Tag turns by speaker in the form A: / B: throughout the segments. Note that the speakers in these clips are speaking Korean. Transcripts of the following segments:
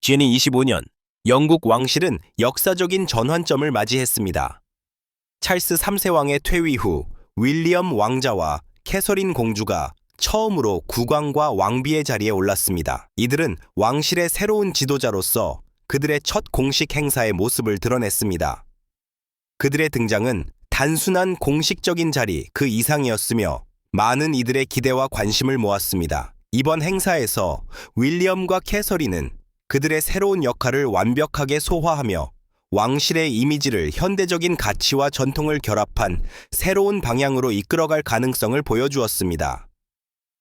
A: 지니 25년 영국 왕실은 역사적인 전환점을 맞이했습니다. 찰스 3세 왕의 퇴위 후 윌리엄 왕자와 캐서린 공주가 처음으로 국왕과 왕비의 자리에 올랐습니다. 이들은 왕실의 새로운 지도자로서 그들의 첫 공식 행사의 모습을 드러냈습니다. 그들의 등장은 단순한 공식적인 자리 그 이상이었으며 많은 이들의 기대와 관심을 모았습니다. 이번 행사에서 윌리엄과 캐서린은 그들의 새로운 역할을 완벽하게 소화하며 왕실의 이미지를 현대적인 가치와 전통을 결합한 새로운 방향으로 이끌어갈 가능성을 보여주었습니다.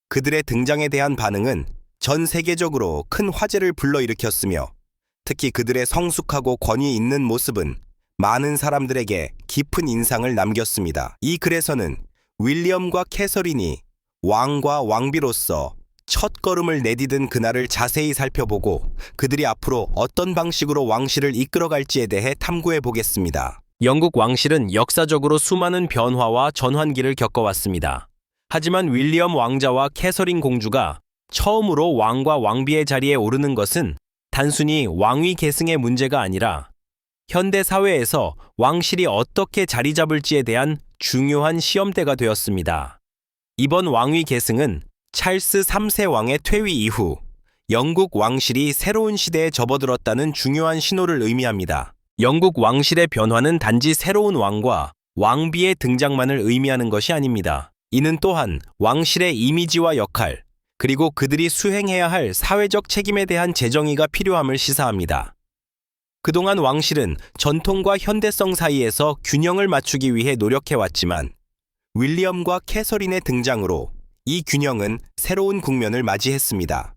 A: 그들의 등장에 대한 반응은 전 세계적으로 큰 화제를 불러일으켰으며 특히 그들의 성숙하고 권위 있는 모습은 많은 사람들에게 깊은 인상을 남겼습니다. 이 글에서는 윌리엄과 캐서린이 왕과 왕비로서 첫 걸음을 내디딘 그날을 자세히 살펴보고 그들이 앞으로 어떤 방식으로 왕실을 이끌어갈지에 대해 탐구해 보겠습니다. 영국 왕실은 역사적으로 수많은 변화와 전환기를 겪어왔습니다. 하지만 윌리엄 왕자와 캐서린 공주가 처음으로 왕과 왕비의 자리에 오르는 것은 단순히 왕위 계승의 문제가 아니라 현대 사회에서 왕실이 어떻게 자리 잡을지에 대한 중요한 시험대가 되었습니다. 이번 왕위 계승은 찰스 3세 왕의 퇴위 이후 영국 왕실이 새로운 시대에 접어들었다는 중요한 신호를 의미합니다. 영국 왕실의 변화는 단지 새로운 왕과 왕비의 등장만을 의미하는 것이 아닙니다. 이는 또한 왕실의 이미지와 역할, 그리고 그들이 수행해야 할 사회적 책임에 대한 재정의가 필요함을 시사합니다. 그동안 왕실은 전통과 현대성 사이에서 균형을 맞추기 위해 노력해왔지만 윌리엄과 캐서린의 등장으로 이 균형은 새로운 국면을 맞이했습니다.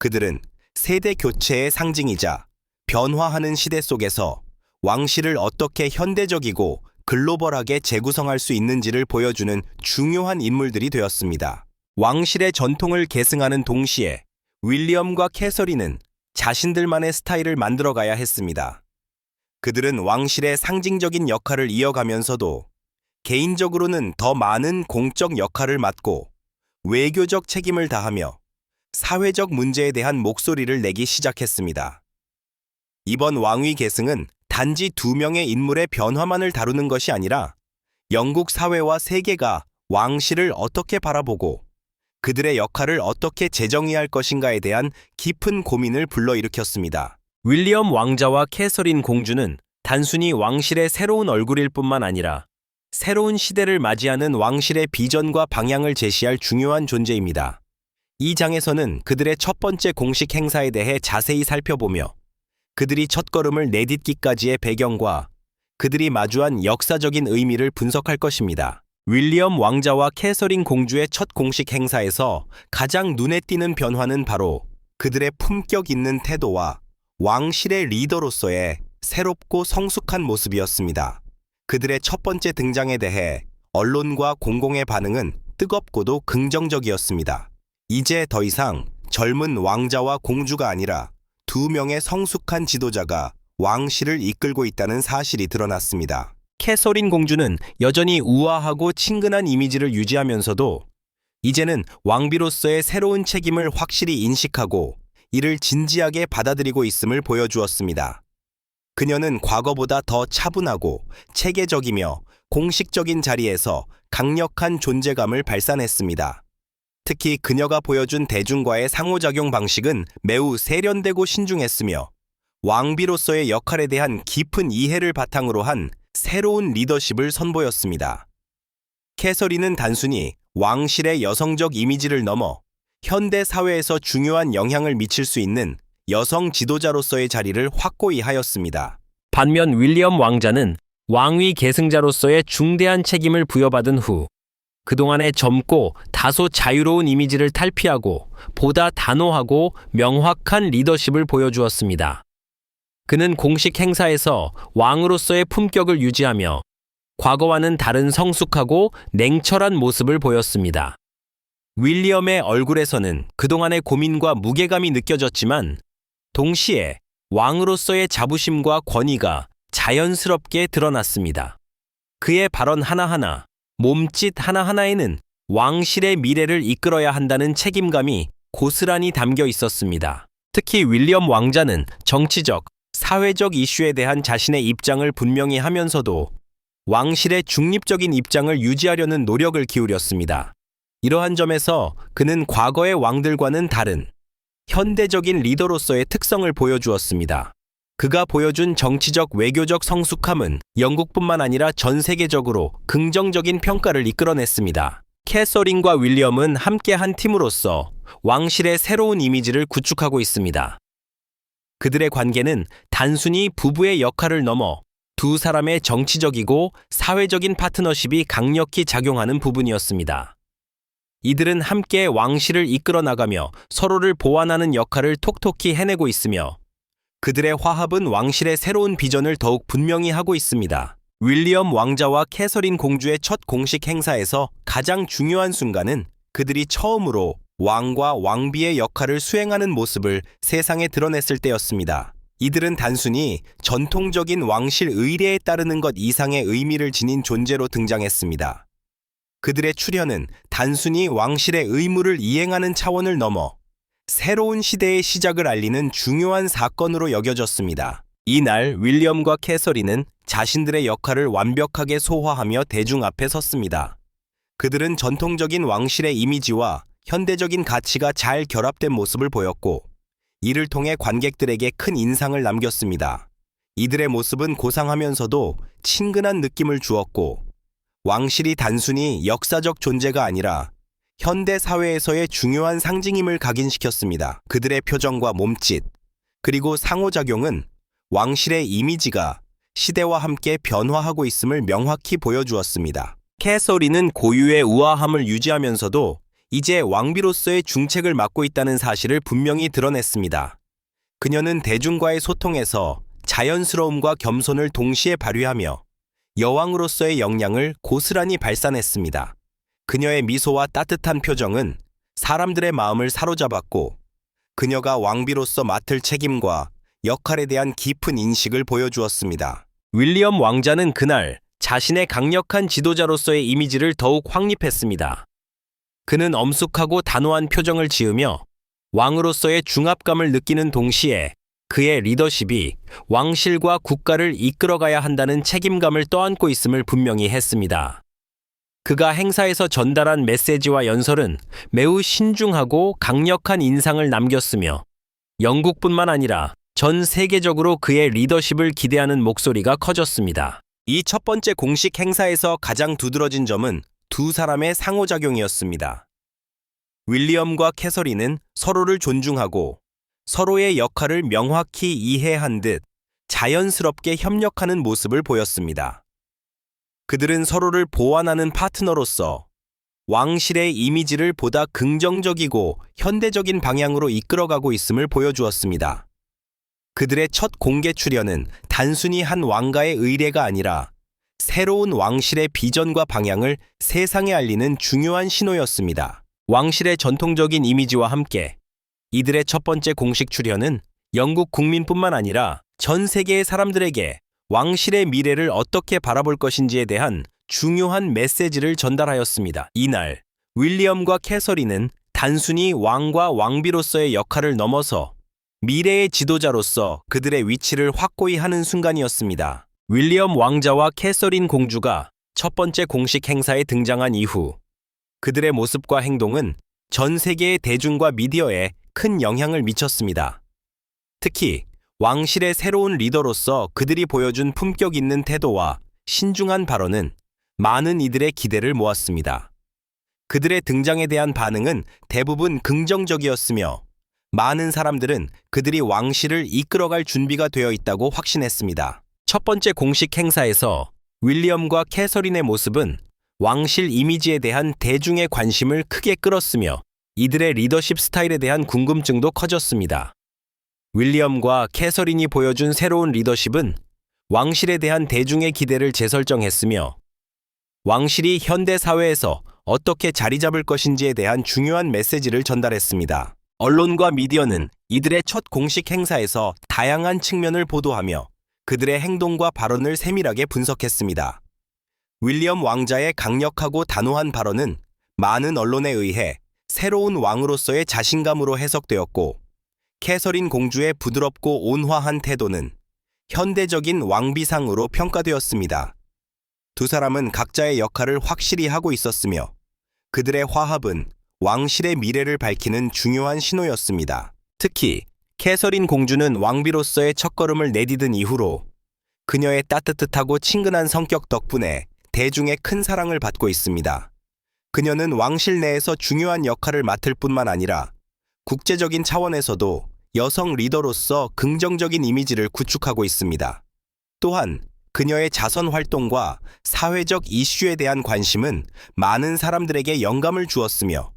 A: 그들은 세대 교체의 상징이자 변화하는 시대 속에서 왕실을 어떻게 현대적이고 글로벌하게 재구성할 수 있는지를 보여주는 중요한 인물들이 되었습니다. 왕실의 전통을 계승하는 동시에 윌리엄과 캐서린은 자신들만의 스타일을 만들어가야 했습니다. 그들은 왕실의 상징적인 역할을 이어가면서도 개인적으로는 더 많은 공적 역할을 맡고 외교적 책임을 다하며 사회적 문제에 대한 목소리를 내기 시작했습니다. 이번 왕위 계승은 단지 두 명의 인물의 변화만을 다루는 것이 아니라 영국 사회와 세계가 왕실을 어떻게 바라보고 그들의 역할을 어떻게 재정의할 것인가에 대한 깊은 고민을 불러일으켰습니다. 윌리엄 왕자와 캐서린 공주는 단순히 왕실의 새로운 얼굴일 뿐만 아니라 새로운 시대를 맞이하는 왕실의 비전과 방향을 제시할 중요한 존재입니다. 이 장에서는 그들의 첫 번째 공식 행사에 대해 자세히 살펴보며 그들이 첫걸음을 내딛기까지의 배경과 그들이 마주한 역사적인 의미를 분석할 것입니다. 윌리엄 왕자와 캐서린 공주의 첫 공식 행사에서 가장 눈에 띄는 변화는 바로 그들의 품격 있는 태도와 왕실의 리더로서의 새롭고 성숙한 모습이었습니다. 그들의 첫 번째 등장에 대해 언론과 공공의 반응은 뜨겁고도 긍정적이었습니다. 이제 더 이상 젊은 왕자와 공주가 아니라 두 명의 성숙한 지도자가 왕실을 이끌고 있다는 사실이 드러났습니다. 캐서린 공주는 여전히 우아하고 친근한 이미지를 유지하면서도 이제는 왕비로서의 새로운 책임을 확실히 인식하고 이를 진지하게 받아들이고 있음을 보여주었습니다. 그녀는 과거보다 더 차분하고 체계적이며 공식적인 자리에서 강력한 존재감을 발산했습니다. 특히 그녀가 보여준 대중과의 상호작용 방식은 매우 세련되고 신중했으며 왕비로서의 역할에 대한 깊은 이해를 바탕으로 한 새로운 리더십을 선보였습니다. 캐서린은 단순히 왕실의 여성적 이미지를 넘어 현대 사회에서 중요한 영향을 미칠 수 있는 여성 지도자로서의 자리를 확고히 하였습니다. 반면 윌리엄 왕자는 왕위 계승자로서의 중대한 책임을 부여받은 후 그동안의 젊고 다소 자유로운 이미지를 탈피하고 보다 단호하고 명확한 리더십을 보여주었습니다. 그는 공식 행사에서 왕으로서의 품격을 유지하며 과거와는 다른 성숙하고 냉철한 모습을 보였습니다. 윌리엄의 얼굴에서는 그동안의 고민과 무게감이 느껴졌지만 동시에 왕으로서의 자부심과 권위가 자연스럽게 드러났습니다. 그의 발언 하나하나, 몸짓 하나하나에는 왕실의 미래를 이끌어야 한다는 책임감이 고스란히 담겨 있었습니다. 특히 윌리엄 왕자는 정치적, 사회적 이슈에 대한 자신의 입장을 분명히 하면서도 왕실의 중립적인 입장을 유지하려는 노력을 기울였습니다. 이러한 점에서 그는 과거의 왕들과는 다른 현대적인 리더로서의 특성을 보여주었습니다. 그가 보여준 정치적 외교적 성숙함은 영국뿐만 아니라 전 세계적으로 긍정적인 평가를 이끌어냈습니다. 캐서린과 윌리엄은 함께 한 팀으로서 왕실의 새로운 이미지를 구축하고 있습니다. 그들의 관계는 단순히 부부의 역할을 넘어 두 사람의 정치적이고 사회적인 파트너십이 강력히 작용하는 부분이었습니다. 이들은 함께 왕실을 이끌어 나가며 서로를 보완하는 역할을 톡톡히 해내고 있으며 그들의 화합은 왕실의 새로운 비전을 더욱 분명히 하고 있습니다. 윌리엄 왕자와 캐서린 공주의 첫 공식 행사에서 가장 중요한 순간은 그들이 처음으로 왕과 왕비의 역할을 수행하는 모습을 세상에 드러냈을 때였습니다. 이들은 단순히 전통적인 왕실 의례에 따르는 것 이상의 의미를 지닌 존재로 등장했습니다. 그들의 출현은 단순히 왕실의 의무를 이행하는 차원을 넘어 새로운 시대의 시작을 알리는 중요한 사건으로 여겨졌습니다. 이날 윌리엄과 캐서린은 자신들의 역할을 완벽하게 소화하며 대중 앞에 섰습니다. 그들은 전통적인 왕실의 이미지와 현대적인 가치가 잘 결합된 모습을 보였고, 이를 통해 관객들에게 큰 인상을 남겼습니다. 이들의 모습은 고상하면서도 친근한 느낌을 주었고, 왕실이 단순히 역사적 존재가 아니라 현대 사회에서의 중요한 상징임을 각인시켰습니다. 그들의 표정과 몸짓, 그리고 상호작용은 왕실의 이미지가 시대와 함께 변화하고 있음을 명확히 보여주었습니다. 캐서린은 고유의 우아함을 유지하면서도 이제 왕비로서의 중책을 맡고 있다는 사실을 분명히 드러냈습니다. 그녀는 대중과의 소통에서 자연스러움과 겸손을 동시에 발휘하며 여왕으로서의 역량을 고스란히 발산했습니다. 그녀의 미소와 따뜻한 표정은 사람들의 마음을 사로잡았고 그녀가 왕비로서 맡을 책임과 역할에 대한 깊은 인식을 보여주었습니다. 윌리엄 왕자는 그날 자신의 강력한 지도자로서의 이미지를 더욱 확립했습니다. 그는 엄숙하고 단호한 표정을 지으며 왕으로서의 중압감을 느끼는 동시에 그의 리더십이 왕실과 국가를 이끌어가야 한다는 책임감을 떠안고 있음을 분명히 했습니다. 그가 행사에서 전달한 메시지와 연설은 매우 신중하고 강력한 인상을 남겼으며 영국뿐만 아니라 전 세계적으로 그의 리더십을 기대하는 목소리가 커졌습니다. 이 첫 번째 공식 행사에서 가장 두드러진 점은 두 사람의 상호작용이었습니다. 윌리엄과 캐서린은 서로를 존중하고 서로의 역할을 명확히 이해한 듯 자연스럽게 협력하는 모습을 보였습니다. 그들은 서로를 보완하는 파트너로서 왕실의 이미지를 보다 긍정적이고 현대적인 방향으로 이끌어가고 있음을 보여주었습니다. 그들의 첫 공개 출연은 단순히 한 왕가의 의례가 아니라 새로운 왕실의 비전과 방향을 세상에 알리는 중요한 신호였습니다. 왕실의 전통적인 이미지와 함께 이들의 첫 번째 공식 출연은 영국 국민뿐만 아니라 전 세계의 사람들에게 왕실의 미래를 어떻게 바라볼 것인지에 대한 중요한 메시지를 전달하였습니다. 이날 윌리엄과 캐서린은 단순히 왕과 왕비로서의 역할을 넘어서 미래의 지도자로서 그들의 위치를 확고히 하는 순간이었습니다. 윌리엄 왕자와 캐서린 공주가 첫 번째 공식 행사에 등장한 이후 그들의 모습과 행동은 전 세계의 대중과 미디어에 큰 영향을 미쳤습니다. 특히 왕실의 새로운 리더로서 그들이 보여준 품격 있는 태도와 신중한 발언은 많은 이들의 기대를 모았습니다. 그들의 등장에 대한 반응은 대부분 긍정적이었으며 많은 사람들은 그들이 왕실을 이끌어갈 준비가 되어 있다고 확신했습니다. 첫 번째 공식 행사에서 윌리엄과 캐서린의 모습은 왕실 이미지에 대한 대중의 관심을 크게 끌었으며 이들의 리더십 스타일에 대한 궁금증도 커졌습니다. 윌리엄과 캐서린이 보여준 새로운 리더십은 왕실에 대한 대중의 기대를 재설정했으며 왕실이 현대 사회에서 어떻게 자리 잡을 것인지에 대한 중요한 메시지를 전달했습니다. 언론과 미디어는 이들의 첫 공식 행사에서 다양한 측면을 보도하며 그들의 행동과 발언을 세밀하게 분석했습니다. 윌리엄 왕자의 강력하고 단호한 발언은 많은 언론에 의해 새로운 왕으로서의 자신감으로 해석되었고, 캐서린 공주의 부드럽고 온화한 태도는 현대적인 왕비상으로 평가되었습니다. 두 사람은 각자의 역할을 확실히 하고 있었으며 그들의 화합은 왕실의 미래를 밝히는 중요한 신호였습니다. 특히 캐서린 공주는 왕비로서의 첫걸음을 내디딘 이후로 그녀의 따뜻하고 친근한 성격 덕분에 대중의 큰 사랑을 받고 있습니다. 그녀는 왕실 내에서 중요한 역할을 맡을 뿐만 아니라 국제적인 차원에서도 여성 리더로서 긍정적인 이미지를 구축하고 있습니다. 또한 그녀의 자선 활동과 사회적 이슈에 대한 관심은 많은 사람들에게 영감을 주었으며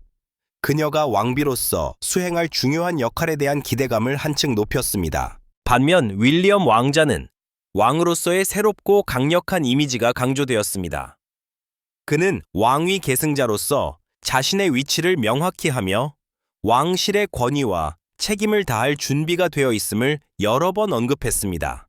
A: 그녀가 왕비로서 수행할 중요한 역할에 대한 기대감을 한층 높였습니다. 반면 윌리엄 왕자는 왕으로서의 새롭고 강력한 이미지가 강조되었습니다. 그는 왕위 계승자로서 자신의 위치를 명확히 하며 왕실의 권위와 책임을 다할 준비가 되어 있음을 여러 번 언급했습니다.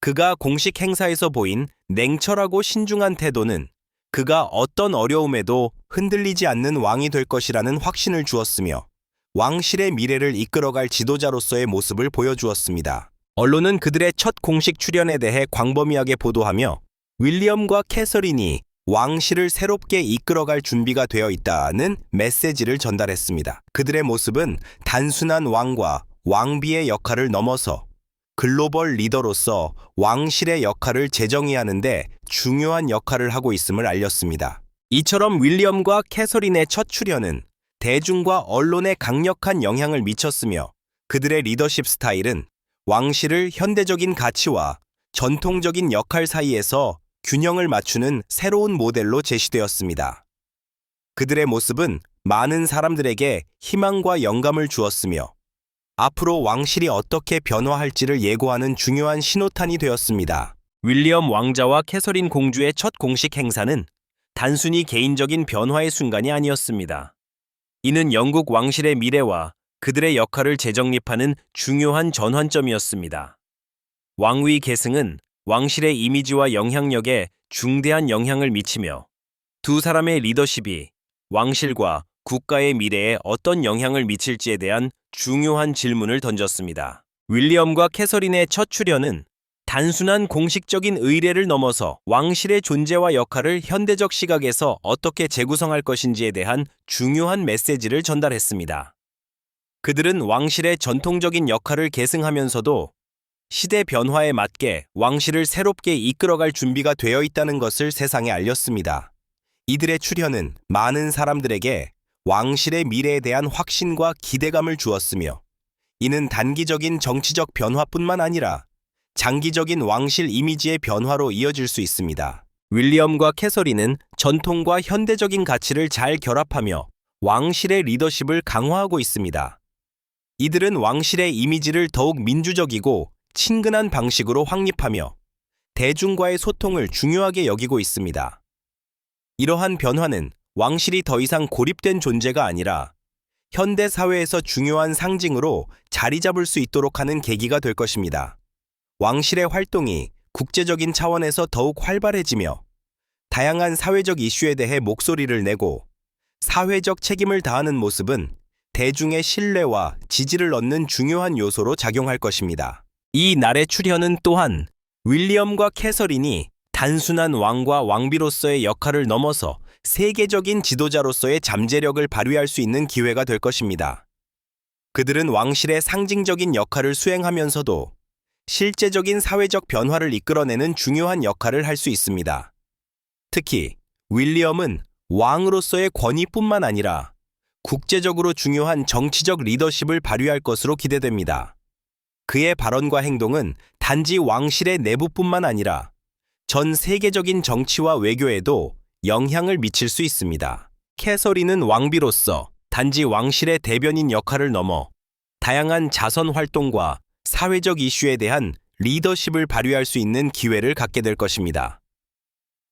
A: 그가 공식 행사에서 보인 냉철하고 신중한 태도는 그가 어떤 어려움에도 흔들리지 않는 왕이 될 것이라는 확신을 주었으며 왕실의 미래를 이끌어갈 지도자로서의 모습을 보여주었습니다. 언론은 그들의 첫 공식 출연에 대해 광범위하게 보도하며 윌리엄과 캐서린이 왕실을 새롭게 이끌어갈 준비가 되어 있다는 메시지를 전달했습니다. 그들의 모습은 단순한 왕과 왕비의 역할을 넘어서 글로벌 리더로서 왕실의 역할을 재정의하는데 중요한 역할을 하고 있음을 알렸습니다. 이처럼 윌리엄과 캐서린의 첫 출연은 대중과 언론에 강력한 영향을 미쳤으며 그들의 리더십 스타일은 왕실을 현대적인 가치와 전통적인 역할 사이에서 균형을 맞추는 새로운 모델로 제시되었습니다. 그들의 모습은 많은 사람들에게 희망과 영감을 주었으며 앞으로 왕실이 어떻게 변화할지를 예고하는 중요한 신호탄이 되었습니다. 윌리엄 왕자와 캐서린 공주의 첫 공식 행사는 단순히 개인적인 변화의 순간이 아니었습니다. 이는 영국 왕실의 미래와 그들의 역할을 재정립하는 중요한 전환점이었습니다. 왕위 계승은 왕실의 이미지와 영향력에 중대한 영향을 미치며 두 사람의 리더십이 왕실과 국가의 미래에 어떤 영향을 미칠지에 대한 중요한 질문을 던졌습니다. 윌리엄과 캐서린의 첫 출연은 단순한 공식적인 의례를 넘어서 왕실의 존재와 역할을 현대적 시각에서 어떻게 재구성할 것인지에 대한 중요한 메시지를 전달했습니다. 그들은 왕실의 전통적인 역할을 계승하면서도 시대 변화에 맞게 왕실을 새롭게 이끌어갈 준비가 되어 있다는 것을 세상에 알렸습니다. 이들의 출현은 많은 사람들에게 왕실의 미래에 대한 확신과 기대감을 주었으며 이는 단기적인 정치적 변화뿐만 아니라 장기적인 왕실 이미지의 변화로 이어질 수 있습니다. 윌리엄과 캐서린은 전통과 현대적인 가치를 잘 결합하며 왕실의 리더십을 강화하고 있습니다. 이들은 왕실의 이미지를 더욱 민주적이고 친근한 방식으로 확립하며 대중과의 소통을 중요하게 여기고 있습니다. 이러한 변화는 왕실이 더 이상 고립된 존재가 아니라 현대 사회에서 중요한 상징으로 자리 잡을 수 있도록 하는 계기가 될 것입니다. 왕실의 활동이 국제적인 차원에서 더욱 활발해지며 다양한 사회적 이슈에 대해 목소리를 내고 사회적 책임을 다하는 모습은 대중의 신뢰와 지지를 얻는 중요한 요소로 작용할 것입니다. 이 날의 출현은 또한 윌리엄과 캐서린이 단순한 왕과 왕비로서의 역할을 넘어서 세계적인 지도자로서의 잠재력을 발휘할 수 있는 기회가 될 것입니다. 그들은 왕실의 상징적인 역할을 수행하면서도 실제적인 사회적 변화를 이끌어내는 중요한 역할을 할 수 있습니다. 특히 윌리엄은 왕으로서의 권위뿐만 아니라 국제적으로 중요한 정치적 리더십을 발휘할 것으로 기대됩니다. 그의 발언과 행동은 단지 왕실의 내부뿐만 아니라 전 세계적인 정치와 외교에도 영향을 미칠 수 있습니다. 캐서린은 왕비로서 단지 왕실의 대변인 역할을 넘어 다양한 자선 활동과 사회적 이슈에 대한 리더십을 발휘할 수 있는 기회를 갖게 될 것입니다.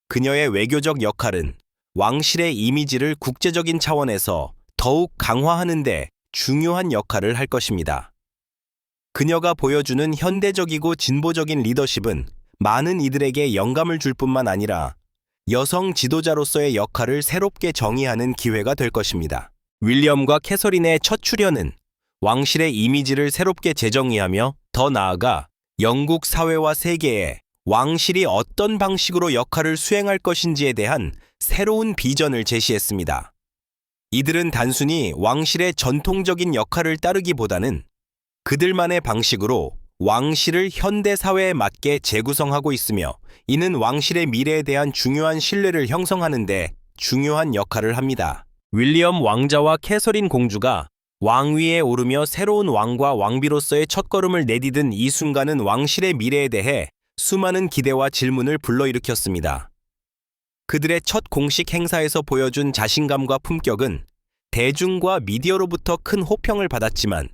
A: 그녀의 외교적 역할은 왕실의 이미지를 국제적인 차원에서 더욱 강화하는 데 중요한 역할을 할 것입니다. 그녀가 보여주는 현대적이고 진보적인 리더십은 많은 이들에게 영감을 줄 뿐만 아니라 여성 지도자로서의 역할을 새롭게 정의하는 기회가 될 것입니다. 윌리엄과 캐서린의 첫 출연은 왕실의 이미지를 새롭게 재정의하며 더 나아가 영국 사회와 세계에 왕실이 어떤 방식으로 역할을 수행할 것인지에 대한 새로운 비전을 제시했습니다. 이들은 단순히 왕실의 전통적인 역할을 따르기보다는 그들만의 방식으로 왕실을 현대 사회에 맞게 재구성하고 있으며 이는 왕실의 미래에 대한 중요한 신뢰를 형성하는데 중요한 역할을 합니다. 윌리엄 왕자와 캐서린 공주가 왕위에 오르며 새로운 왕과 왕비로서의 첫걸음을 내디딘 이 순간은 왕실의 미래에 대해 수많은 기대와 질문을 불러일으켰습니다. 그들의 첫 공식 행사에서 보여준 자신감과 품격은 대중과 미디어로부터 큰 호평을 받았지만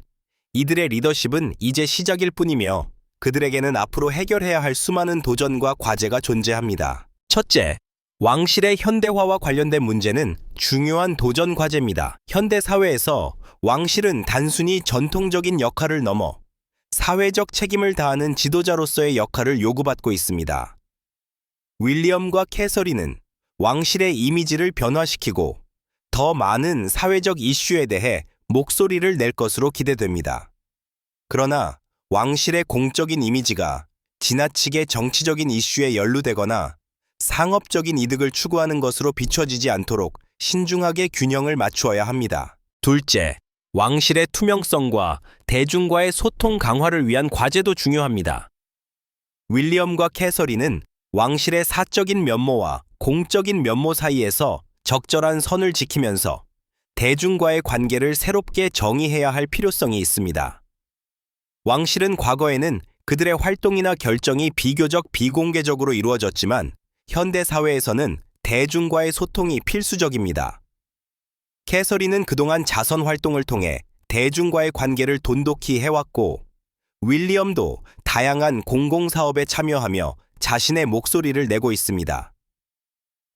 A: 이들의 리더십은 이제 시작일 뿐이며 그들에게는 앞으로 해결해야 할 수많은 도전과 과제가 존재합니다. 첫째, 왕실의 현대화와 관련된 문제는 중요한 도전 과제입니다. 현대 사회에서 왕실은 단순히 전통적인 역할을 넘어 사회적 책임을 다하는 지도자로서의 역할을 요구받고 있습니다. 윌리엄과 캐서린은 왕실의 이미지를 변화시키고 더 많은 사회적 이슈에 대해 목소리를 낼 것으로 기대됩니다. 그러나 왕실의 공적인 이미지가 지나치게 정치적인 이슈에 연루되거나 상업적인 이득을 추구하는 것으로 비춰지지 않도록 신중하게 균형을 맞추어야 합니다. 둘째, 왕실의 투명성과 대중과의 소통 강화를 위한 과제도 중요합니다. 윌리엄과 캐서린은 왕실의 사적인 면모와 공적인 면모 사이에서 적절한 선을 지키면서 대중과의 관계를 새롭게 정의해야 할 필요성이 있습니다. 왕실은 과거에는 그들의 활동이나 결정이 비교적 비공개적으로 이루어졌지만 현대 사회에서는 대중과의 소통이 필수적입니다. 캐서린은 그동안 자선 활동을 통해 대중과의 관계를 돈독히 해왔고 윌리엄도 다양한 공공사업에 참여하며 자신의 목소리를 내고 있습니다.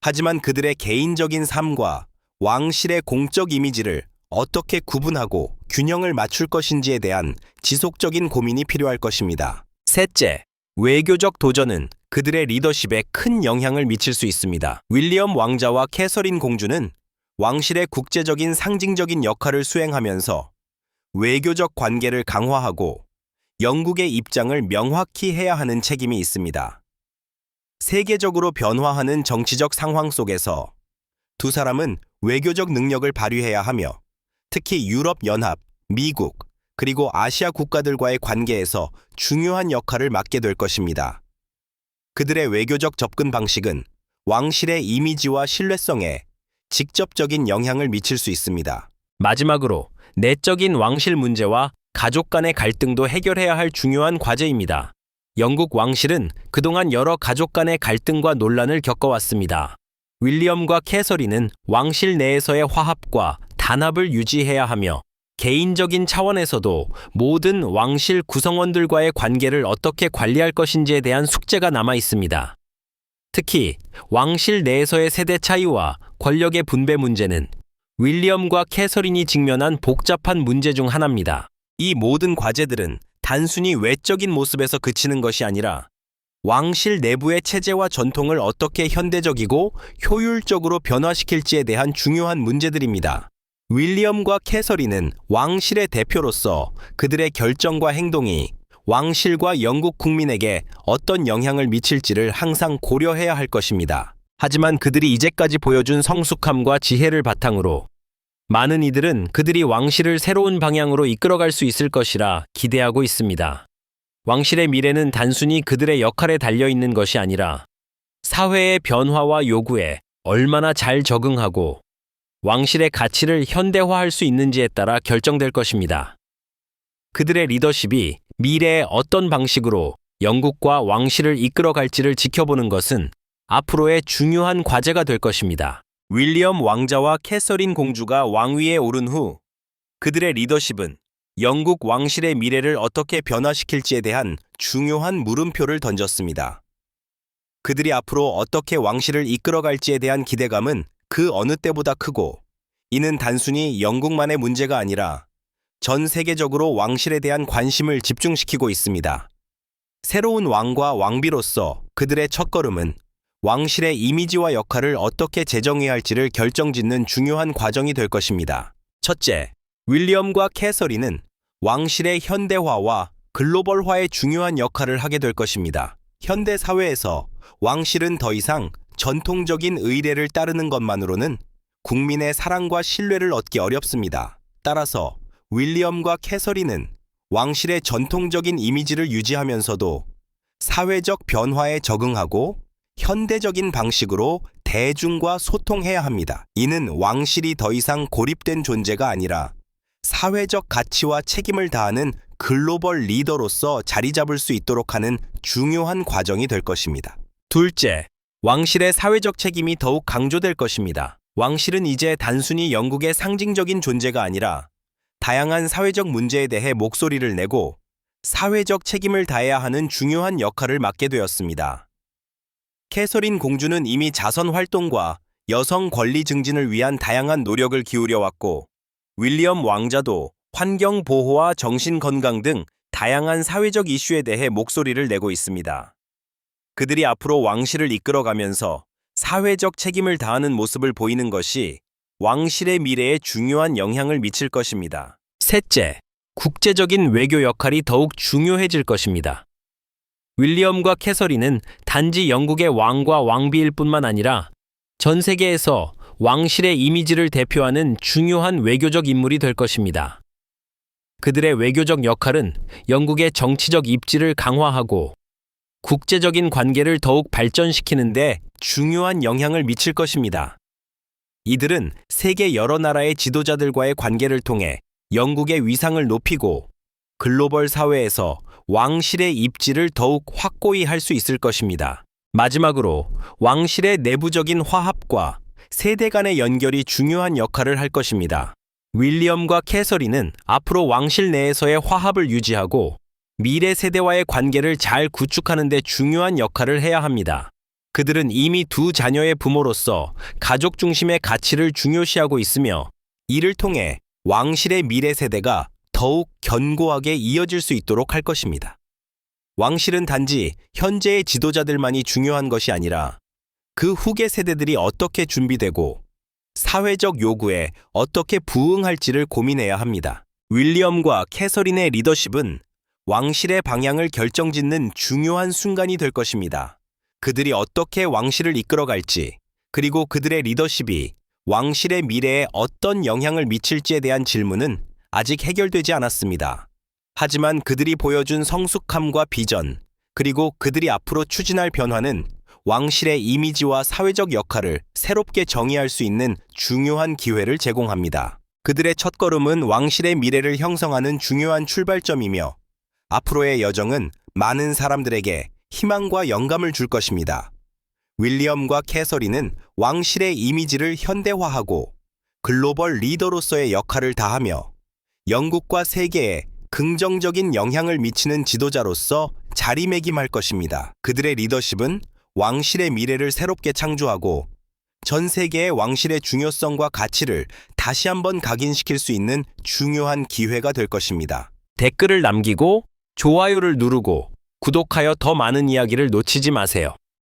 A: 하지만 그들의 개인적인 삶과 왕실의 공적 이미지를 어떻게 구분하고 균형을 맞출 것인지에 대한 지속적인 고민이 필요할 것입니다. 셋째, 외교적 도전은 그들의 리더십에 큰 영향을 미칠 수 있습니다. 윌리엄 왕자와 캐서린 공주는 왕실의 국제적인 상징적인 역할을 수행하면서 외교적 관계를 강화하고 영국의 입장을 명확히 해야 하는 책임이 있습니다. 세계적으로 변화하는 정치적 상황 속에서 두 사람은 외교적 능력을 발휘해야 하며 특히 유럽연합, 미국, 그리고 아시아 국가들과의 관계에서 중요한 역할을 맡게 될 것입니다. 그들의 외교적 접근 방식은 왕실의 이미지와 신뢰성에 직접적인 영향을 미칠 수 있습니다. 마지막으로 내적인 왕실 문제와 가족 간의 갈등도 해결해야 할 중요한 과제입니다. 영국 왕실은 그동안 여러 가족 간의 갈등과 논란을 겪어왔습니다. 윌리엄과 캐서린은 왕실 내에서의 화합과 단합을 유지해야 하며 개인적인 차원에서도 모든 왕실 구성원들과의 관계를 어떻게 관리할 것인지에 대한 숙제가 남아 있습니다. 특히 왕실 내에서의 세대 차이와 권력의 분배 문제는 윌리엄과 캐서린이 직면한 복잡한 문제 중 하나입니다. 이 모든 과제들은 단순히 외적인 모습에서 그치는 것이 아니라 왕실 내부의 체제와 전통을 어떻게 현대적이고 효율적으로 변화시킬지에 대한 중요한 문제들입니다. 윌리엄과 캐서린은 왕실의 대표로서 그들의 결정과 행동이 왕실과 영국 국민에게 어떤 영향을 미칠지를 항상 고려해야 할 것입니다. 하지만 그들이 이제까지 보여준 성숙함과 지혜를 바탕으로 많은 이들은 그들이 왕실을 새로운 방향으로 이끌어갈 수 있을 것이라 기대하고 있습니다. 왕실의 미래는 단순히 그들의 역할에 달려 있는 것이 아니라 사회의 변화와 요구에 얼마나 잘 적응하고 왕실의 가치를 현대화할 수 있는지에 따라 결정될 것입니다. 그들의 리더십이 미래에 어떤 방식으로 영국과 왕실을 이끌어갈지를 지켜보는 것은 앞으로의 중요한 과제가 될 것입니다. 윌리엄 왕자와 캐서린 공주가 왕위에 오른 후 그들의 리더십은 영국 왕실의 미래를 어떻게 변화시킬지에 대한 중요한 물음표를 던졌습니다. 그들이 앞으로 어떻게 왕실을 이끌어갈지에 대한 기대감은 그 어느 때보다 크고 이는 단순히 영국만의 문제가 아니라 전 세계적으로 왕실에 대한 관심을 집중시키고 있습니다. 새로운 왕과 왕비로서 그들의 첫걸음은 왕실의 이미지와 역할을 어떻게 재정해야 할지를 결정짓는 중요한 과정이 될 것입니다. 첫째, 윌리엄과 캐서린은 왕실의 현대화와 글로벌화에 중요한 역할을 하게 될 것입니다. 현대 사회에서 왕실은 더 이상 전통적인 의례를 따르는 것만으로는 국민의 사랑과 신뢰를 얻기 어렵습니다. 따라서 윌리엄과 캐서린은 왕실의 전통적인 이미지를 유지하면서도 사회적 변화에 적응하고 현대적인 방식으로 대중과 소통해야 합니다. 이는 왕실이 더 이상 고립된 존재가 아니라 사회적 가치와 책임을 다하는 글로벌 리더로서 자리 잡을 수 있도록 하는 중요한 과정이 될 것입니다. 둘째, 왕실의 사회적 책임이 더욱 강조될 것입니다. 왕실은 이제 단순히 영국의 상징적인 존재가 아니라 다양한 사회적 문제에 대해 목소리를 내고 사회적 책임을 다해야 하는 중요한 역할을 맡게 되었습니다. 캐서린 공주는 이미 자선 활동과 여성 권리 증진을 위한 다양한 노력을 기울여 왔고, 윌리엄 왕자도 환경 보호와 정신 건강 등 다양한 사회적 이슈에 대해 목소리를 내고 있습니다. 그들이 앞으로 왕실을 이끌어가면서 사회적 책임을 다하는 모습을 보이는 것이 왕실의 미래에 중요한 영향을 미칠 것입니다. 셋째, 국제적인 외교 역할이 더욱 중요해질 것입니다. 윌리엄과 캐서린은 단지 영국의 왕과 왕비일 뿐만 아니라 전 세계에서 왕실의 이미지를 대표하는 중요한 외교적 인물이 될 것입니다. 그들의 외교적 역할은 영국의 정치적 입지를 강화하고 국제적인 관계를 더욱 발전시키는데 중요한 영향을 미칠 것입니다. 이들은 세계 여러 나라의 지도자들과의 관계를 통해 영국의 위상을 높이고 글로벌 사회에서 왕실의 입지를 더욱 확고히 할 수 있을 것입니다. 마지막으로 왕실의 내부적인 화합과 세대 간의 연결이 중요한 역할을 할 것입니다. 윌리엄과 캐서린은 앞으로 왕실 내에서의 화합을 유지하고 미래 세대와의 관계를 잘 구축하는 데 중요한 역할을 해야 합니다. 그들은 이미 두 자녀의 부모로서 가족 중심의 가치를 중요시하고 있으며 이를 통해 왕실의 미래 세대가 더욱 견고하게 이어질 수 있도록 할 것입니다. 왕실은 단지 현재의 지도자들만이 중요한 것이 아니라 그 후계 세대들이 어떻게 준비되고 사회적 요구에 어떻게 부응할지를 고민해야 합니다. 윌리엄과 캐서린의 리더십은 왕실의 방향을 결정짓는 중요한 순간이 될 것입니다. 그들이 어떻게 왕실을 이끌어갈지, 그리고 그들의 리더십이 왕실의 미래에 어떤 영향을 미칠지에 대한 질문은 아직 해결되지 않았습니다. 하지만 그들이 보여준 성숙함과 비전, 그리고 그들이 앞으로 추진할 변화는 왕실의 이미지와 사회적 역할을 새롭게 정의할 수 있는 중요한 기회를 제공합니다. 그들의 첫걸음은 왕실의 미래를 형성하는 중요한 출발점이며 앞으로의 여정은 많은 사람들에게 희망과 영감을 줄 것입니다. 윌리엄과 캐서린은 왕실의 이미지를 현대화하고 글로벌 리더로서의 역할을 다하며 영국과 세계에 긍정적인 영향을 미치는 지도자로서 자리매김할 것입니다. 그들의 리더십은 왕실의 미래를 새롭게 창조하고 전 세계의 왕실의 중요성과 가치를 다시 한번 각인시킬 수 있는 중요한 기회가 될 것입니다. 댓글을 남기고 좋아요를 누르고 구독하여 더 많은 이야기를 놓치지 마세요.